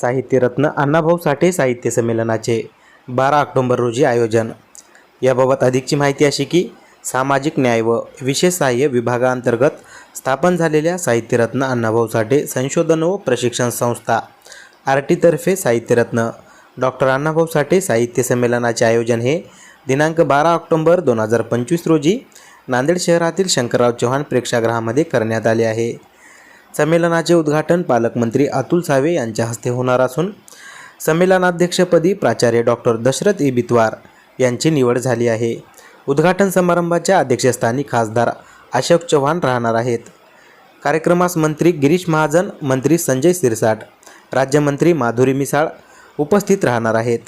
साहित्यरत्न अण्णाभाऊ साठे साहित्य संमेलनाचे बारा ऑक्टोंबर रोजी आयोजन. याबाबत अधिकची माहिती अशी की सामाजिक न्याय व विशेष सहाय्य विभागांतर्गत स्थापन झालेल्या साहित्यरत्न अण्णाभाऊ साठे संशोधन व प्रशिक्षण संस्था आर टीतर्फे साहित्यरत्न डॉक्टर अण्णाभाऊ साठे साहित्य संमेलनाचे आयोजन हे दिनांक बारा ऑक्टोंबर दोन हजार पंचवीस रोजी नांदेड शहरातील शंकरराव चव्हाण प्रेक्षागृहामध्ये करण्यात आले आहे. संमेलनाचे उद्घाटन पालकमंत्री अतुल सावे यांच्या हस्ते होणार असून संमेलनाध्यक्षपदी प्राचार्य डॉक्टर दशरथ ई बितवार यांची निवड झाली आहे. उद्घाटन समारंभाच्या अध्यक्षस्थानी खासदार अशोक चव्हाण राहणार आहेत. कार्यक्रमास मंत्री गिरीश महाजन मंत्री संजय सिरसाट राज्यमंत्री माधुरी मिसाळ उपस्थित राहणार आहेत.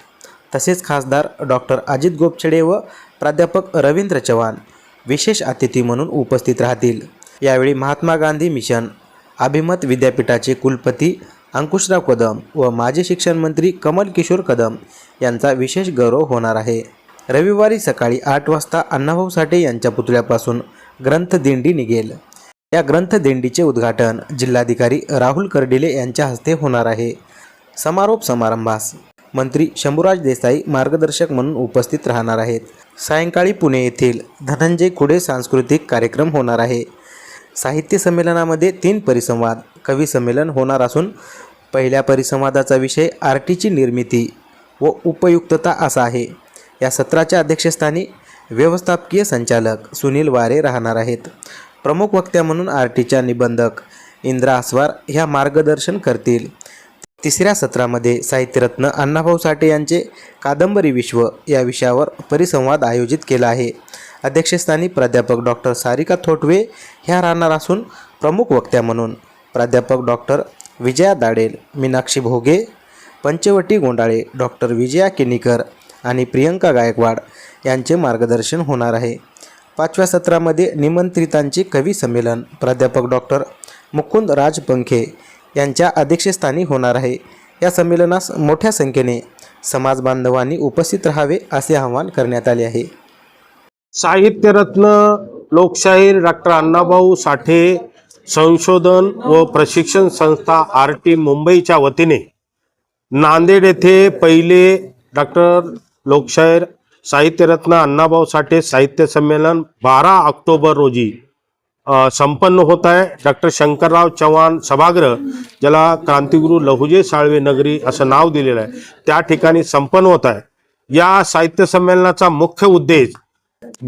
तसेच खासदार डॉक्टर अजित गोपछडे व प्राध्यापक रवींद्र चव्हाण विशेष अतिथी म्हणून उपस्थित राहतील. यावेळी महात्मा गांधी मिशन अभिमत विद्यापीठाचे कुलपती अंकुशराव कदम व माजी शिक्षण मंत्री कमल किशोर कदम यांचा विशेष गौरव होणार आहे. रविवारी सकाळी आठ वाजता अण्णाभाऊ साठे यांच्या पुतळ्यापासून ग्रंथदिंडी निघेल. या ग्रंथदिंडीचे उद्घाटन जिल्हाधिकारी राहुल कर्डिले यांच्या हस्ते होणार आहे. समारोप समारंभास मंत्री शंभूराज देसाई मार्गदर्शक म्हणून उपस्थित राहणार आहेत. सायंकाळी पुणे येथील धनंजय खुडे सांस्कृतिक कार्यक्रम होणार आहे. साहित्य संमेलनामध्ये तीन परिसंवाद कवी संमेलन होणार असून पहिल्या परिसंवादाचा विषय आरटीची निर्मिती व उपयुक्तता असा आहे. या सत्राच्या अध्यक्षस्थानी व्यवस्थापकीय संचालक सुनील वारे राहणार आहेत. प्रमुख वक्त्या म्हणून आर टीच्या निबंधक इंद्रा आसवार ह्या मार्गदर्शन करतील. तिसऱ्या सत्रामध्ये साहित्यरत्न अण्णाभाऊ साठे यांचे कादंबरी विश्व या विषयावर परिसंवाद आयोजित केला आहे. अध्यक्षस्थानी प्राध्यापक डॉक्टर सारिका थोटवे ह्या राहणार असून प्रमुख वक्त्या म्हणून प्राध्यापक डॉक्टर विजया दाडेल मीनाक्षी भोगे पंचवटी गोंडाळे डॉक्टर विजया किनीकर आणि प्रियंका गायकवाड यांचे मार्गदर्शन होणार आहे. पाचव्या सत्रामध्ये निमंत्रितांचे कवी संमेलन प्राध्यापक डॉक्टर मुकुंद राजपंखे यांच्या अध्यक्षस्थानी होणार आहे. या संमेलनास मोठ्या संख्येने समाजबांधवांनी उपस्थित राहावे असे आवाहन करण्यात आले आहे. साहित्यरत्न लोकशाहीर डॉक्टर अण्णाभाऊ साठे संशोधन व प्रशिक्षण संस्था आर टी मुंबईच्या वतीने नांदेड येथे पहिले डॉक्टर लोकशाहीर साहित्यरत्न अण्णाभाऊ साठे साहित्य संमेलन बारा ऑक्टोबर रोजी संपन्न होत आहे. डॉक्टर शंकरराव चव्हाण सभागृह ज्याला क्रांतिगुरू लहुजे साळवे नगरी असं नाव दिलेलं आहे त्या ठिकाणी संपन्न होत आहे. या साहित्य संमेलनाचा मुख्य उद्देश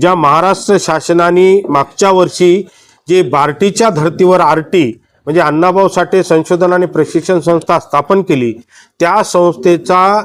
ज्या महाराष्ट्र शासनाने मागच्या वर्षी जे बार्टीच्या धर्तीवर आरटी म्हणजे अण्णाभाऊ साठे संशोधन आणि प्रशिक्षण संस्था स्थापन केली त्या संस्थेचा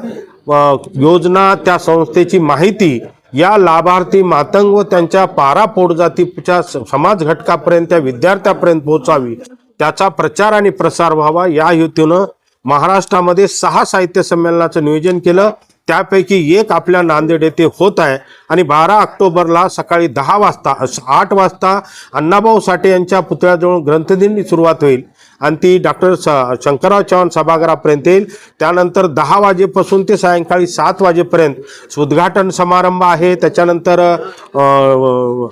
योजना त्या संस्थेची माहिती या लाभार्थी मातंग व त्यांच्या पारा पोटजातीच्या समाज घटकापर्यंत त्या विद्यार्थ्यापर्यंत पोहोचावी त्याचा प्रचार आणि प्रसार व्हावा या हेतूनं महाराष्ट्रामध्ये सहा साहित्य संमेलनाचं नियोजन केलं. त्यापैकी एक आपल्या नांदेड येथे होत आहे. आणि बारा ऑक्टोबरला सकाळी दहा वाजता आठ वाजता अण्णाभाऊ साठे यांच्या पुतळ्याजवळ ग्रंथदिंडी सुरुवात होईल. आणि ती डॉक्टर स शंकरराव चव्हाण सभागृहापर्यंत येईल. त्यानंतर दहा वाजेपासून ते सायंकाळी सात वाजेपर्यंत उद्घाटन समारंभ आहे. त्याच्यानंतर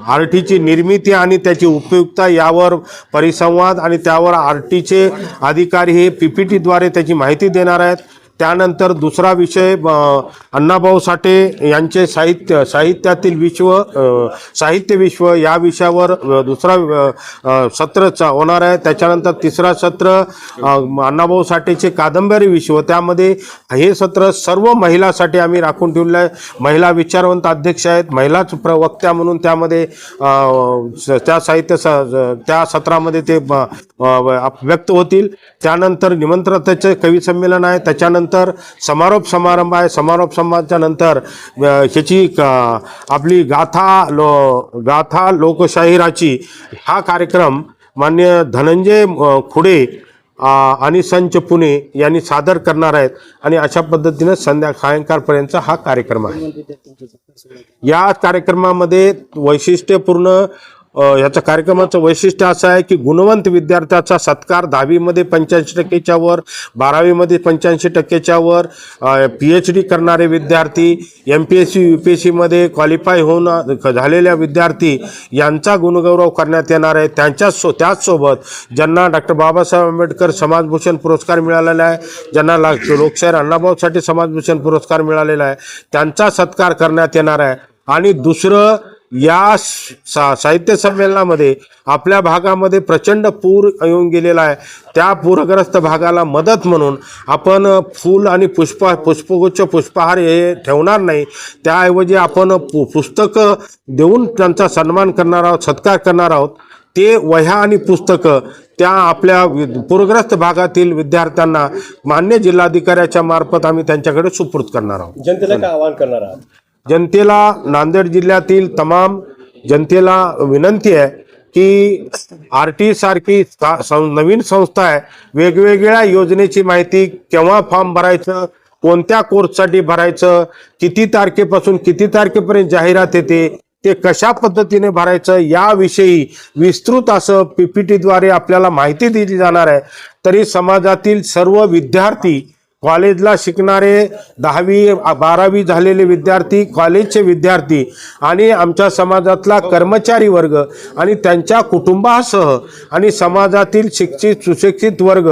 आर टीची निर्मिती आणि त्याची उपयुक्तता यावर परिसंवाद आणि त्यावर आर टीचे अधिकारी हे पी पी टीद्वारे त्याची माहिती देणार आहेत. त्यानंतर दुसरा विषय अण्णाभाऊ साठे यांचे साहित्य साहित्यातील विश्व साहित्य विश्व या विषयावर दुसरा सत्र चा- होणार आहे. त्याच्यानंतर तिसरा सत्र अण्णाभाऊ साठेचे कादंबरी विश्व. त्यामध्ये हे सत्र सर्व महिलासाठी आम्ही राखून ठेवलं आहे. महिला विचारवंत अध्यक्ष आहेत. महिलाच प्रवक्त्या म्हणून त्यामध्ये स- त्या साहित्य स- त्या सत्रामध्ये ते व्यक्त होतील. त्यानंतर निमंत्रणाचे कवी संमेलन आहे. त्याच्यानंतर समारोप समारंभ आहे. समारोप समारंभाच्या नंतर ह्याची आपली गाथा लो गाथा लोकशाहीराची हा कार्यक्रम मान्य धनंजय खुडे आणि संच पुणे यांनी सादर करणार आहेत. आणि अशा पद्धतीनं संध्या सायंकाळपर्यंतचा हा कार्यक्रम आहे. या कार्यक्रमामध्ये वैशिष्ट्यपूर्ण अ, कार्यक्रमाचं वैशिष्ट्य असं आहे की गुणवंत विद्यार्थ्याचा सत्कार दहावीमध्ये पंच्याऐंशी टक्केच्या वर बारावीमध्ये पंच्याऐंशी टक्केच्या वर पी एच डी करणारे विद्यार्थी M P S C U P S सीमध्ये क्वालिफाय होऊन झालेल्या विद्यार्थी यांचा गुणगौरव करण्यात येणार आहे. त्यांच्या सो त्याचसोबत ज्यांना डॉक्टर बाबासाहेब आंबेडकर समाजभूषण पुरस्कार मिळालेला आहे ज्यांना ला- लोकशाहीर अण्णाभाऊसाठी समाजभूषण पुरस्कार मिळालेला आहे त्यांचा सत्कार करण्यात येणार आहे. आणि दुसरं या सा साहित्य संमेलनामध्ये आपल्या भागामध्ये प्रचंड पूर येऊन गेलेला आहे. त्या पूरग्रस्त भागाला मदत म्हणून आपण फूल आणि पुष्प पुष्पगुच्छ पुष्पहार हे ठेवणार नाही. त्याऐवजी आपण पु पुस्तकं देऊन त्यांचा सन्मान करणार आहोत सत्कार करणार आहोत. ते वह्या आणि पुस्तकं त्या आपल्या पूरग्रस्त भागातील विद्यार्थ्यांना मान्य जिल्हाधिकाऱ्याच्या मार्फत आम्ही त्यांच्याकडे सुपूर्द करणार आहोत. जनतेला आवाहन करणार आहात? जनतेला नांदेड जिल्ह्यातील तमाम जनतेला विनंती आहे की आर टी सारखी सा- सं- नवीन संस्था आहे. वेगवेगळ्या योजनेची माहिती केव्हा फॉर्म भरायचं कोणत्या कोर्ससाठी भरायचं किती तारखेपासून किती तारखेपर्यंत जाहिरात येते ते कशा पद्धतीने भरायचं याविषयी विस्तृत असं पी पी टीद्वारे आपल्याला माहिती दिली जाणार आहे. तरी समाजातील सर्व विद्यार्थी कॉलेजला शिकणारे दहावी बारावी झालेले विद्यार्थी कॉलेजचे विद्यार्थी आणि आमच्या समाजातला कर्मचारी वर्ग आणि त्यांच्या कुटुंबासह आणि समाजातील शिक्षित सुशिक्षित वर्ग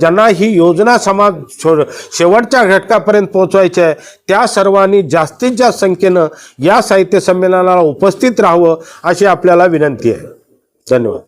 ज्यांना ही योजना समाज शेवटच्या घटकापर्यंत पोहोचवायची आहे त्या सर्वांनी जास्तीत जास्त संख्येनं या साहित्य संमेलनाला उपस्थित राहावं अशी आपल्याला विनंती आहे. धन्यवाद.